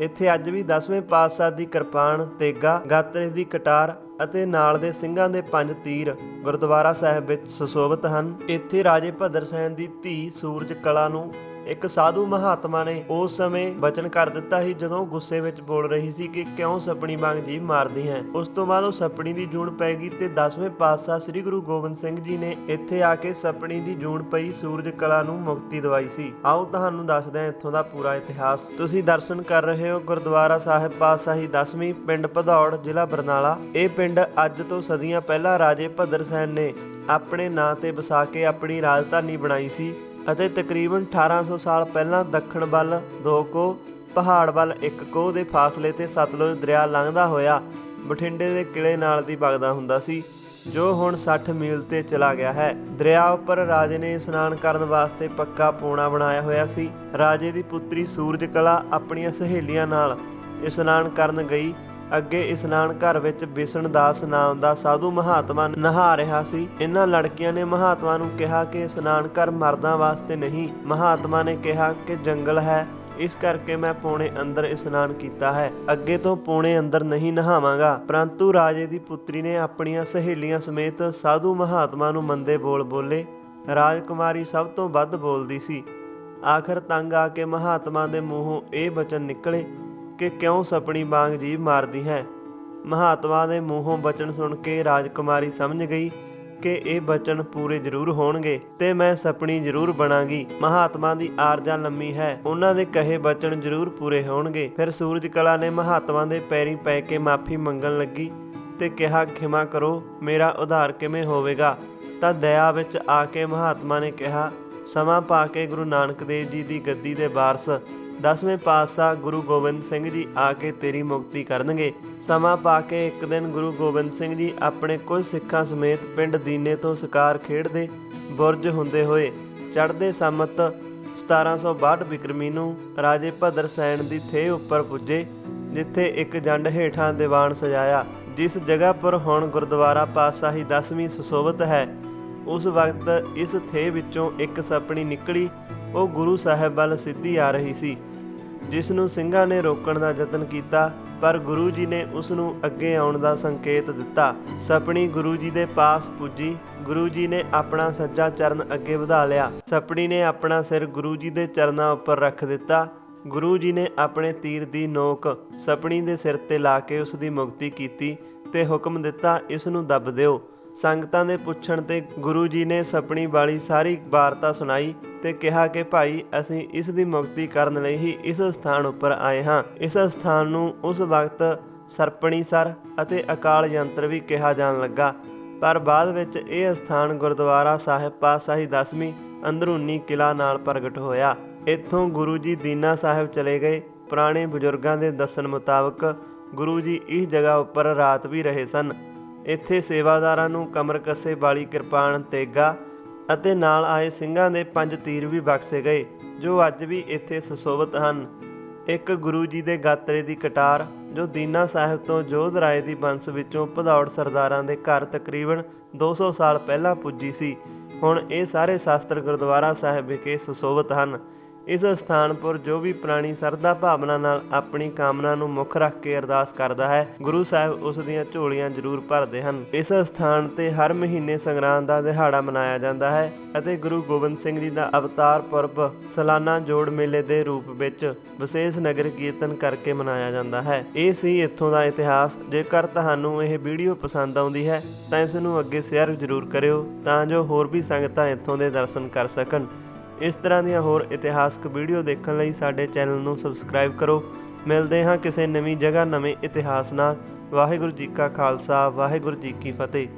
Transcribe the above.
ਇੱਥੇ ਅੱਜ ਵੀ 10ਵੇਂ ਪਾਤਸ਼ਾਹ ਦੀ ਕਿਰਪਾਨ, ਤੇਗਾ, ਗਾਤਰੇ ਦੀ ਕਟਾਰ ਅਤੇ ਨਾਲ ਦੇ ਸਿੰਘਾਂ ਦੇ ਪੰਜ ਤੀਰ ਗੁਰਦੁਆਰਾ ਸਾਹਿਬ ਵਿੱਚ ਸੁਸ਼ੋਭਿਤ ਹਨ। ਇੱਥੇ ਰਾਜੇ ਭਦਰ ਸੈਨ ਦੀ ਧੀ ਸੂਰਜ ਕਲਾ ਨੂੰ ਇੱਕ ਸਾਧੂ ਮਹਾਤਮਾ ਨੇ ਉਸ ਸਮੇਂ ਬਚਨ ਕਰ ਦਿੱਤਾ ਸੀ ਜਦੋਂ ਗੁੱਸੇ ਵਿੱਚ ਬੋਲ ਰਹੀ ਸੀ ਕਿ ਕਿਉਂ ਸਪਣੀ ਵਾਂਗ ਜੀ ਮਾਰਦੀ ਹੈ। ਉਸ ਤੋਂ ਬਾਅਦ ਉਹ ਸਪਣੀ ਦੀ ਜੂਣ ਪੈ ਗਈ ਤੇ 10ਵੇਂ ਪਾਤਸ਼ਾਹ ਸ੍ਰੀ ਗੁਰੂ ਗੋਬਿੰਦ ਸਿੰਘ ਜੀ ਨੇ ਇੱਥੇ ਆ ਕੇ ਸਪਣੀ ਦੀ ਜੂਣ ਪਈ ਸੂਰਜ ਕਲਾ ਨੂੰ ਮੁਕਤੀ ਦਵਾਈ ਸੀ। ਆਓ ਤੁਹਾਨੂੰ ਦੱਸਦੇ ਹਾਂ ਇੱਥੋਂ ਦਾ ਪੂਰਾ ਇਤਿਹਾਸ। ਤੁਸੀਂ ਦਰਸ਼ਨ ਕਰ ਰਹੇ ਹੋ ਗੁਰਦੁਆਰਾ ਸਾਹਿਬ ਪਾਤਸ਼ਾਹੀ 10ਵੀਂ ਪਿੰਡ ਭਦੌੜ, ਜ਼ਿਲ੍ਹਾ ਬਰਨਾਲਾ। ਇਹ ਪਿੰਡ ਅੱਜ ਤੋਂ ਸਦੀਆਂ ਪਹਿਲਾਂ ਰਾਜੇ ਭਦਰ ਸੈਨ ਨੇ ਆਪਣੇ ਨਾਂ ਤੇ ਵਸਾ ਕੇ ਆਪਣੀ ਰਾਜਧਾਨੀ ਬਣਾਈ ਸੀ। ਅਤੇ ਤਕਰੀਬਨ 1800 ਸਾਲ ਪਹਿਲਾਂ ਦੱਖਣ ਵੱਲ ਦੋ ਕੋ ਪਹਾੜ ਵੱਲ ਇੱਕ ਕੋਹ ਦੇ ਫਾਸਲੇ ਤੇ ਸਤਲੁਜ ਦਰਿਆ ਲੰਘਦਾ ਹੋਇਆ ਬਠਿੰਡੇ ਦੇ ਕਿਲੇ ਨਾਲ ਦੀ ਵਗਦਾ ਹੁੰਦਾ ਸੀ, ਜੋ ਹੁਣ 60 ਮੀਲ ਤੇ ਚਲਾ ਗਿਆ ਹੈ। ਦਰਿਆ ਉੱਪਰ ਰਾਜੇ ਨੇ ਇਸ਼ਨਾਨ ਕਰਨ ਵਾਸਤੇ ਪੱਕਾ ਪੋਣਾ ਬਣਾਇਆ ਹੋਇਆ ਸੀ। ਰਾਜੇ ਦੀ ਪੁੱਤਰੀ ਸੂਰਜ ਕਲਾ ਆਪਣੀਆਂ ਸਹੇਲੀਆਂ ਨਾਲ ਇਸ਼ਨਾਨ ਕਰਨ ਗਈ ਅੱਗੇ ਇਸ਼ਨਾਨ ਘਰ ਵਿੱਚ ਬਿਸ਼ਨ ਦਾਸ ਨਾਮ ਦਾ ਸਾਧੂ ਮਹਾਤਮਾ ਨਹਾ ਰਿਹਾ ਸੀ। ਇਹਨਾਂ ਲੜਕੀਆਂ ਨੇ ਮਹਾਤਮਾ ਨੂੰ ਕਿਹਾ ਕਿ ਇਸ਼ਨਾਨ ਘਰ ਮਰਦਾਂ ਵਾਸਤੇ ਨਹੀਂ, ਮਹਾਤਮਾ ਨੇ ਕਿਹਾ ਕਿ ਜੰਗਲ ਹੈ, ਇਸ ਕਰਕੇ ਮੈਂ ਪੌਣੇ ਅੰਦਰ ਇਸ਼ਨਾਨ ਕੀਤਾ ਹੈ। ਅੱਗੇ ਤੋਂ ਪੌਣੇ ਅੰਦਰ ਨਹੀਂ ਨਹਾਵਾਂਗਾ। ਪਰੰਤੂ ਰਾਜੇ ਦੀ ਪੁੱਤਰੀ ਨੇ ਆਪਣੀਆਂ ਸਹੇਲੀਆਂ ਸਮੇਤ ਸਾਧੂ ਮਹਾਤਮਾ ਨੂੰ ਮੰਦੇ ਬੋਲ ਬੋਲੇ। ਰਾਜਕੁਮਾਰੀ ਸਭ ਤੋਂ ਵੱਧ ਬੋਲਦੀ ਸੀ। ਆਖਰ ਤੰਗ ਆ ਕੇ ਮਹਾਤਮਾ ਦੇ ਮੂੰਹੋਂ ਇਹ ਬਚਨ ਨਿਕਲੇ। ਕਿ ਕਿਉਂ ਸਪਣੀ ਵਾਂਗ ਜੀਵ ਮਾਰਦੀ ਹੈ? ਮਹਾਤਮਾ ਦੇ ਮੂੰਹੋਂ ਬਚਨ ਸੁਣ ਕੇ ਰਾਜਕੁਮਾਰੀ ਸਮਝ ਗਈ ਕਿ ਇਹ ਬਚਨ ਪੂਰੇ ਜ਼ਰੂਰ ਹੋਣਗੇ ਤੇ ਮੈਂ ਸਪਣੀ ਜ਼ਰੂਰ ਬਣਾਂਗੀ। ਮਹਾਤਮਾ ਦੀ ਆਰਜਾ ਲੰਮੀ ਹੈ। ਉਹਨਾਂ ਦੇ ਕਹੇ ਬਚਨ ਜ਼ਰੂਰ ਪੂਰੇ ਹੋਣਗੇ। ਫਿਰ ਸੂਰਜ ਕਲਾ ਨੇ ਮਹਾਤਮਾ ਦੇ ਪੈਰੀਂ ਪੈ ਕੇ ਮਾਫੀ ਮੰਗਣ ਲੱਗੀ ਤੇ ਕਿਹਾ, ਖਿਮਾ ਕਰੋ, ਮੇਰਾ ਉਧਾਰ ਕਿਵੇਂ ਹੋਵੇਗਾ? ਤਾਂ ਦਇਆ ਵਿੱਚ ਆ ਕੇ ਮਹਾਤਮਾ ਨੇ ਕਿਹਾ, ਸਮਾਂ ਪਾ ਕੇ ਗੁਰੂ ਨਾਨਕ ਦੇਵ ਜੀ ਦੀ ਗੱਦੀ ਦੇ ਵਾਰਸ ਦਸਵੇਂ ਪਾਤਸ਼ਾਹ ਗੁਰੂ ਗੋਬਿੰਦ ਸਿੰਘ ਜੀ ਆ ਕੇ ਤੇਰੀ ਮੁਕਤੀ ਕਰਨਗੇ। ਸਮਾਂ ਪਾ ਕੇ ਇੱਕ ਦਿਨ ਗੁਰੂ ਗੋਬਿੰਦ ਸਿੰਘ ਜੀ ਆਪਣੇ ਕੁਝ ਸਿੱਖਾਂ ਸਮੇਤ ਪਿੰਡ ਦੀਨੇ ਤੋਂ ਸ਼ਿਕਾਰ ਖੇਡਦੇ ਬੁਰਜ ਹੁੰਦੇ ਹੋਏ ਚੜ੍ਹਦੇ ਸੰਮਤ 1762 ਬਿਕਰਮੀ ਨੂੰ ਰਾਜੇ ਭਦਰ ਸੈਨ ਦੀ ਥੇ ਉੱਪਰ ਪੁੱਜੇ, ਜਿੱਥੇ ਇੱਕ ਜੰਡ ਹੇਠਾਂ ਦੀਵਾਨ ਸਜਾਇਆ, ਜਿਸ ਜਗ੍ਹਾ ਪਰ ਹੁਣ ਗੁਰਦੁਆਰਾ ਪਾਤਸ਼ਾਹੀ 10ਵੀਂ ਸੁਸ਼ੋਭਿਤ ਹੈ। ਉਸ ਵਕਤ ਇਸ ਥੇ ਵਿੱਚੋਂ ਇੱਕ ਸਪਣੀ ਨਿਕਲੀ, ਉਹ ਗੁਰੂ ਸਾਹਿਬ ਵੱਲ ਸਿੱਧੀ ਆ ਰਹੀ ਸੀ। ਜਿਸ ਨੂੰ ਸਿੰਘਾਂ ਨੇ ਰੋਕਣ ਦਾ ਯਤਨ ਕੀਤਾ, ਪਰ ਗੁਰੂ ਜੀ ਨੇ ਉਸ ਨੂੰ ਅੱਗੇ ਆਉਣ ਦਾ ਸੰਕੇਤ ਦਿੱਤਾ। ਸਪਣੀ ਗੁਰੂ ਜੀ ਦੇ ਪਾਸ ਪੁੱਜੀ। ਗੁਰੂ ਜੀ ਨੇ ਆਪਣਾ ਸੱਜਾ ਚਰਨ ਅੱਗੇ ਵਧਾ ਲਿਆ। ਸਪਣੀ ਨੇ ਆਪਣਾ ਸਿਰ ਗੁਰੂ ਜੀ ਦੇ ਚਰਨਾਂ ਉੱਪਰ ਰੱਖ ਦਿੱਤਾ। ਗੁਰੂ ਜੀ ਨੇ ਆਪਣੇ ਤੀਰ ਦੀ ਨੋਕ ਸਪਣੀ ਦੇ ਸਿਰ ਤੇ ਲਾ ਕੇ ਉਸ ਦੀ ਮੁਕਤੀ ਕੀਤੀ ਤੇ ਹੁਕਮ ਦਿੱਤਾ, ਇਸ ਨੂੰ ਦੱਬ ਦਿਓ। ਸੰਗਤਾਂ ਦੇ ਪੁੱਛਣ ਤੇ ਗੁਰੂ ਜੀ ਨੇ ਸਪਣੀ ਵਾਲੀ ਸਾਰੀ ਵਾਰਤਾ ਸੁਣਾਈ ਤੇ ਕਿਹਾ ਕਿ ਭਾਈ, ਅਸੀਂ ਇਸ ਦੀ ਮੁਕਤੀ ਕਰਨ ਲਈ ਹੀ ਇਸ ਸਥਾਨ ਉੱਪਰ ਆਏ ਹਾਂ। ਇਸ ਸਥਾਨ ਨੂੰ ਉਸ ਵਕਤ ਸਰਪਣੀ ਸਰ ਅਤੇ ਅਕਾਲ ਯੰਤਰ ਵੀ ਕਿਹਾ ਜਾਣ ਲੱਗਾ। ਪਰ ਬਾਅਦ ਵਿੱਚ ਇਹ ਸਥਾਨ ਗੁਰਦੁਆਰਾ ਸਾਹਿਬ ਪਾਤਸ਼ਾਹੀ 10ਵੀਂ ਅੰਦਰੂਨੀ ਕਿਲਾ ਨਾਲ ਪ੍ਰਗਟ ਹੋਇਆ। ਇੱਥੋਂ ਗੁਰੂ ਜੀ ਦੀਨਾ ਸਾਹਿਬ ਚਲੇ ਗਏ। ਪੁਰਾਣੇ ਬਜ਼ੁਰਗਾਂ ਦੇ ਦੱਸਣ ਮੁਤਾਬਕ ਗੁਰੂ ਜੀ ਇਸ ਜਗ੍ਹਾ ਉੱਪਰ ਰਾਤ ਵੀ ਰਹੇ ਸਨ। ਇੱਥੇ ਸੇਵਾਦਾਰਾਂ ਨੂੰ ਕਮਰ ਕੱਸੇ ਵਾਲੀ ਕਿਰਪਾਨ ਤੇਗਾ ਅਤੇ ਨਾਲ ਆਏ ਸਿੰਘਾਂ ਦੇ ਪੰਜ ਤੀਰ ਵੀ ਬਖਸ਼ੇ ਗਏ, ਜੋ ਅੱਜ ਵੀ ਇੱਥੇ ਸੁਸ਼ੋਭਿਤ ਹਨ। ਇੱਕ ਗੁਰੂ ਜੀ ਦੇ ਗਾਤਰੇ ਦੀ ਕਟਾਰ, ਜੋ ਦੀਨਾ ਸਾਹਿਬ ਤੋਂ ਜੋਧ ਰਾਏ ਦੀ ਬੰਸ ਵਿੱਚੋਂ ਭਦੌੜ ਸਰਦਾਰਾਂ ਦੇ ਘਰ ਤਕਰੀਬਨ 200 ਸਾਲ ਪਹਿਲਾਂ ਪੁੱਜੀ ਸੀ, ਹੁਣ ਇਹ ਸਾਰੇ ਸ਼ਾਸਤਰ ਗੁਰਦੁਆਰਾ ਸਾਹਿਬ ਵਿਖੇ ਸੁਸ਼ੋਭਿਤ ਹਨ। ਇਸ ਸਥਾਨ ਪਰ ਜੋ ਵੀ ਪ੍ਰਾਣੀ ਸਰਦਾ ਭਾਵਨਾ ਨਾਲ ਆਪਣੀ ਕਾਮਨਾ ਨੂੰ ਮੁੱਖ ਰੱਖ ਕੇ ਅਰਦਾਸ ਕਰਦਾ ਹੈ, ਗੁਰੂ ਸਾਹਿਬ ਉਸ ਦੀਆਂ ਝੋਲੀਆਂ ਜ਼ਰੂਰ ਭਰਦੇ ਹਨ। ਇਸ ਸਥਾਨ ਤੇ ਹਰ ਮਹੀਨੇ ਸੰਗਰਾਂਦ ਦਾ ਦਿਹਾੜਾ ਮਨਾਇਆ ਜਾਂਦਾ ਹੈ ਅਤੇ ਗੁਰੂ ਗੋਬਿੰਦ ਸਿੰਘ ਜੀ ਦਾ ਅਵਤਾਰ ਪੁਰਬ ਸਾਲਾਨਾ ਜੋੜ ਮੇਲੇ ਦੇ ਰੂਪ ਵਿੱਚ ਵਿਸ਼ੇਸ਼ ਨਗਰ ਕੀਰਤਨ ਕਰਕੇ ਮਨਾਇਆ ਜਾਂਦਾ ਹੈ। ਇਹ ਸੀ ਇੱਥੋਂ ਦਾ ਇਤਿਹਾਸ। ਜੇਕਰ ਤੁਹਾਨੂੰ ਇਹ ਵੀਡੀਓ ਪਸੰਦ ਆਉਂਦੀ ਹੈ ਤਾਂ ਇਸ ਨੂੰ ਅੱਗੇ ਸ਼ੇਅਰ ਜ਼ਰੂਰ ਕਰਿਓ ਤਾਂ ਜੋ ਹੋਰ ਵੀ ਸੰਗਤਾਂ ਇੱਥੋਂ ਦੇ ਦਰਸ਼ਨ ਕਰ ਸਕਣ। ਇਸ ਤਰ੍ਹਾਂ ਦੀਆਂ ਹੋਰ ਇਤਿਹਾਸਕ ਵੀਡੀਓ ਦੇਖਣ ਲਈ ਸਾਡੇ ਚੈਨਲ ਨੂੰ ਸਬਸਕ੍ਰਾਈਬ ਕਰੋ। ਮਿਲਦੇ ਹਾਂ ਕਿਸੇ ਨਵੀਂ ਜਗ੍ਹਾ ਨਵੇਂ ਇਤਿਹਾਸ ਨਾਲ। ਵਾਹਿਗੁਰੂ ਜੀ ਕਾ ਖਾਲਸਾ, ਵਾਹਿਗੁਰੂ ਜੀ ਕੀ ਫਤਿਹ।